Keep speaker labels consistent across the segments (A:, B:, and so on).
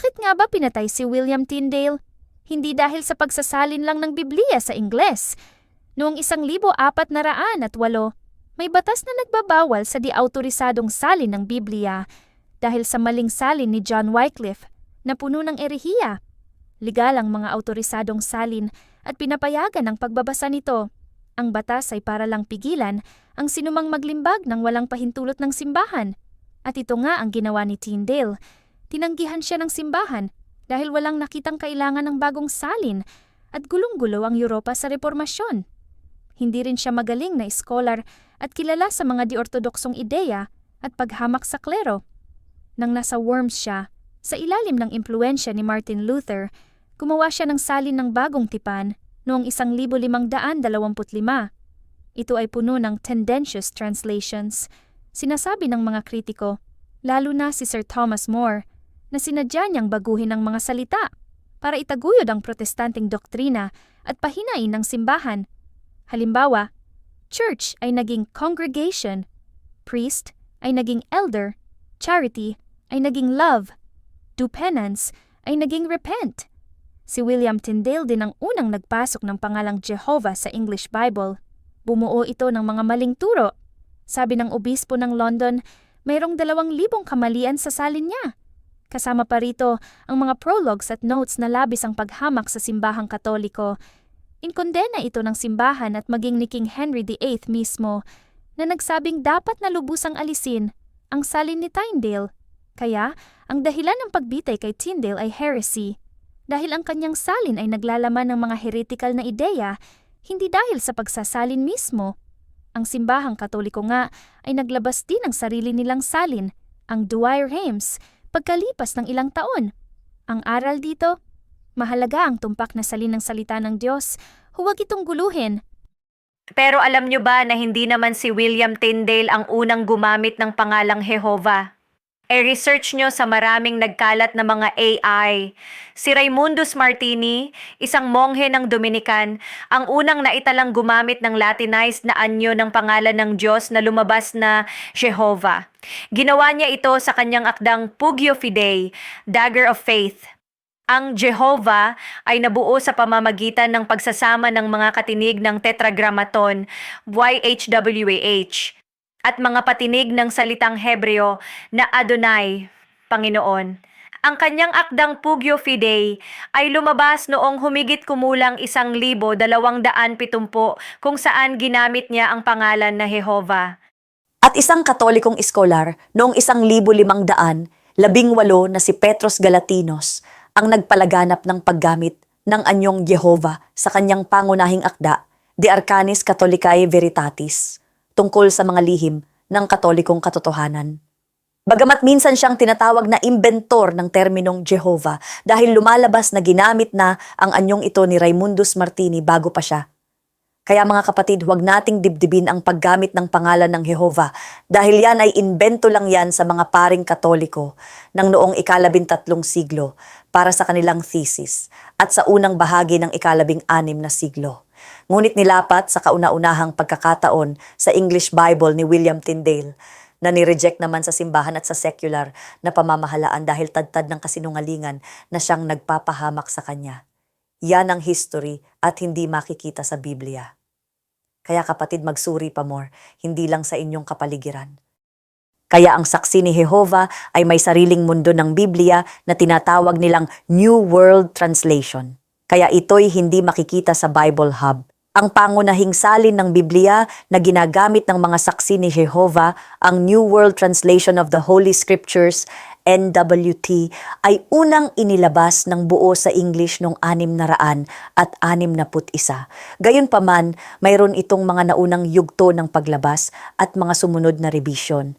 A: Bakit nga ba pinatay si William Tyndale? Hindi dahil sa pagsasalin lang ng Biblia sa Ingles. Noong isang libo apat na raan at walo, may batas na nagbabawal sa di-autorisadong salin ng Biblia dahil sa maling salin ni John Wycliffe na puno ng erehiya. Legal ang mga autorisadong salin at pinapayagan ang pagbabasa nito. Ang batas ay para lang pigilan ang sinumang maglimbag ng walang pahintulot ng simbahan. At ito nga ang ginawa ni Tyndale. Tinanggihan siya ng simbahan dahil walang nakitang kailangan ng bagong salin at gulong-gulo ang Europa sa reformasyon. Hindi rin siya magaling na scholar at kilala sa mga di-ortodoksong ideya at paghamak sa klero. Nang nasa Worms siya, sa ilalim ng impluensya ni Martin Luther, gumawa siya ng salin ng bagong tipan noong 1525. Ito ay puno ng tendentious translations. Sinasabi ng mga kritiko, lalo na si Sir Thomas More, na sinadya niyang baguhin ang mga salita para itaguyod ang protestanteng doktrina at pahinain ng simbahan. Halimbawa, church ay naging congregation, priest ay naging elder, charity ay naging love, do penance ay naging repent. Si William Tyndale din ang unang nagpasok ng pangalang Jehovah sa English Bible. Bumuo ito ng mga maling turo. Sabi ng obispo ng London, mayroong dalawang libong kamalian sa salin niya. Kasama pa rito ang mga prologues at notes na labis ang paghamak sa simbahang katoliko. Inkondena ito ng simbahan at maging ni King Henry VIII mismo na nagsabing dapat na lubusang alisin ang salin ni Tyndale. Kaya, ang dahilan ng pagbitay kay Tyndale ay heresy. Dahil ang kanyang salin ay naglalaman ng mga heretical na ideya, hindi dahil sa pagsasalin mismo. Ang simbahang katoliko nga ay naglabas din ng sarili nilang salin, ang Dwyer Hymns, pagkalipas ng ilang taon. Ang aral dito, mahalaga ang tumpak na salin ng salita ng Diyos, huwag itong guluhin.
B: Pero alam nyo ba na hindi naman si William Tyndale ang unang gumamit ng pangalang Jehovah? E-research nyo sa maraming nagkalat na mga AI. Si Raimundus Martini, isang monghe ng Dominican, ang unang naitalang gumamit ng Latinized na anyo ng pangalan ng Diyos na lumabas na Jehovah. Ginawa niya ito sa kanyang akdang Pugio Fidei, Dagger of Faith. Ang Jehovah ay nabuo sa pamamagitan ng pagsasama ng mga katinig ng Tetragrammaton, YHWH, at mga patinig ng salitang Hebreo na Adonai, Panginoon. Ang kanyang akdang Pugyo Fidei ay lumabas noong humigit kumulang isang libo dalawang daan pitumpo kung saan ginamit niya ang pangalan na Jehovah.
C: At isang katolikong iskolar noong isang libo limang daan, labing walo na si Petros Galatinos ang nagpalaganap ng paggamit ng anyong Jehovah sa kanyang pangunahing akda, De Arcanis Catholicae Veritatis, tungkol sa mga lihim ng katolikong katotohanan. Bagamat minsan siyang tinatawag na inventor ng terminong Jehovah dahil lumalabas na ginamit na ang anyong ito ni Raimundus Martini bago pa siya. Kaya mga kapatid, huwag nating dibdibin ang paggamit ng pangalan ng Jehova dahil yan ay invento lang yan sa mga paring katoliko ng noong ikalabintatlong siglo para sa kanilang thesis at sa unang bahagi ng ikalabing anim na siglo. Ngunit nilapat sa kauna-unahang pagkakataon sa English Bible ni William Tyndale na nireject naman sa simbahan at sa secular na pamamahalaan dahil tadtad ng kasinungalingan na siyang nagpapahamak sa kanya. Yan ang history at hindi makikita sa Biblia. Kaya kapatid magsuri pa more, hindi lang sa inyong kapaligiran. Kaya ang saksi ni Jehovah ay may sariling mundo ng Biblia na tinatawag nilang New World Translation. Kaya ito'y hindi makikita sa Bible Hub. Ang pangunahing salin ng Biblia na ginagamit ng mga saksi ni Jehovah, ang New World Translation of the Holy Scriptures, NWT, ay unang inilabas ng buo sa English noong anim na raan at anim na put isa. Gayunpaman, mayroon itong mga naunang yugto ng paglabas at mga sumunod na revision.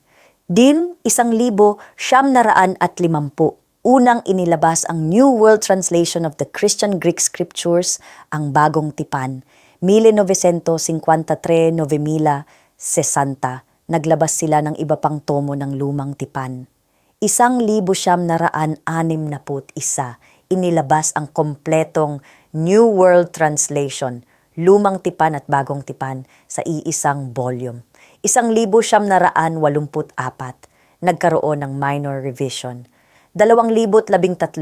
C: Din, isang libo, siyam na raan at limampu. Unang inilabas ang New World Translation of the Christian Greek Scriptures, ang Bagong Tipan. 1953, 9060, naglabas sila ng iba pang tomo ng Lumang Tipan. Isang libo siyam na raan anim na put isa, inilabas ang kompletong New World Translation, Lumang Tipan at Bagong Tipan sa iisang volume. Isang libo siyam na raan walumput apat, nagkaroon ng minor revision. 2013,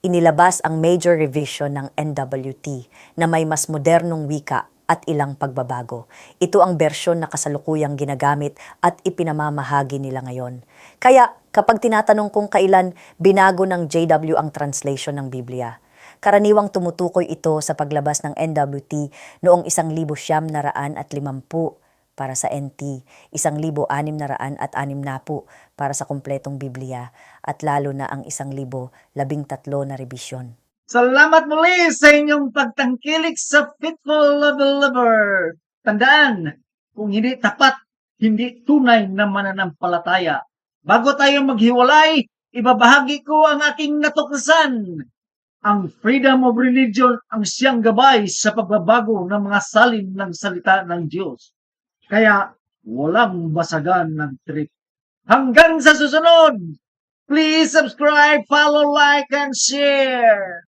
C: inilabas ang major revision ng NWT na may mas modernong wika at ilang pagbabago. Ito ang bersyon na kasalukuyang ginagamit at ipinamamahagi nila ngayon. Kaya kapag tinatanong kung kailan binago ng JW ang translation ng Biblia, karaniwang tumutukoy ito sa paglabas ng NWT noong 1950 para sa NT, 1,660 at 60 para sa kumpletong Biblia at lalo na ang 1,013 na rebisyon.
D: Salamat muli sa inyong pagtangkilik sa Fitful Level Lover. Tandaan, kung hindi tapat, hindi tunay na mananampalataya. Bago tayo maghiwalay, ibabahagi ko ang aking natuklasan. Ang freedom of religion ang siyang gabay sa pagbabago ng mga salin ng salita ng Diyos. Kaya walang basagan ng trip. Hanggang sa susunod, please subscribe, follow, like, and share.